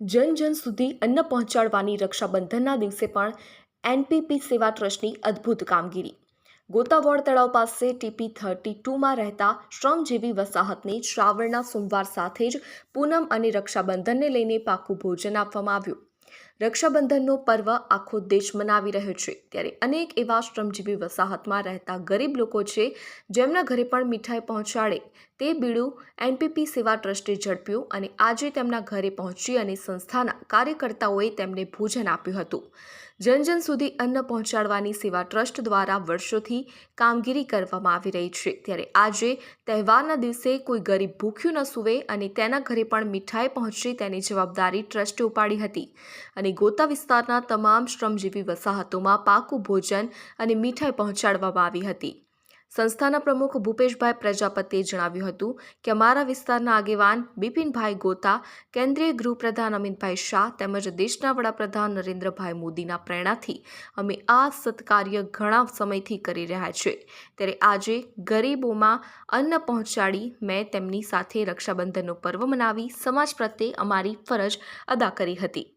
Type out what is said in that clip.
જન જન સુધી અન્ન પહોંચાડવાની રક્ષાબંધનના દિવસે પણ એનપીપી સેવા ટ્રસ્ટની અદ્ભુત કામગીરી. ગોતાવોડ તળાવ પાસે ટીપી થર્ટી ટુમાં રહેતા શ્રમજીવી વસાહતને શ્રાવણના સોમવાર સાથે જ પૂનમ અને રક્ષાબંધનને લઈને પાકું ભોજન આપવામાં આવ્યું. રક્ષાબંધનનો પર્વ આખો દેશ મનાવી રહ્યો છે. ત્યારે અનેક એવા શ્રમજીવી વસાહતમાં રહેતા ગરીબ લોકો છે, જેમના ઘરે પણ મીઠાઈ પહોંચાડે, તે બીડું એનપીપી સેવા ટ્રસ્ટે ઝડપ્યું અને આજે તેમના ઘરે પહોંચી અને સંસ્થાના કાર્યકર્તાઓએ તેમને ભોજન આપ્યું હતું. જન જન સુધી અન્ન પહોંચાડવાની સેવા ટ્રસ્ટ દ્વારા વર્ષોથી કામગીરી કરવામાં આવી રહી છે. ત્યારે આજે તહેવારના દિવસે કોઈ ગરીબ ભૂખ્યું ન સૂવે અને તેના ઘરે પણ મીઠાઈ પહોંચે તેની જવાબદારી ટ્રસ્ટે ઉપાડી હતી. અને ગોતા વિસ્તારના તમામ શ્રમજીવી વસાહતોમાં પાકું ભોજન અને મીઠાઈ પહોંચાડવામાં આવી હતી. સંસ્થાના પ્રમુખ ભૂપેશભાઈ પ્રજાપતિએ જણાવ્યું હતું કે અમારા વિસ્તારના આગેવાન બિપિનભાઈ ગોતા, કેન્દ્રીય ગૃહપ્રધાન અમિતભાઈ શાહ તેમજ દેશના વડાપ્રધાન નરેન્દ્રભાઈ મોદીના પ્રેરણાથી અમે આ સત્કાર્ય ઘણા સમયથી કરી રહ્યા છે. ત્યારે આજે ગરીબોમાં અન્ન પહોંચાડી મેં તેમની સાથે રક્ષાબંધનનો પર્વ મનાવી સમાજ પ્રત્યે અમારી ફરજ અદા કરી હતી.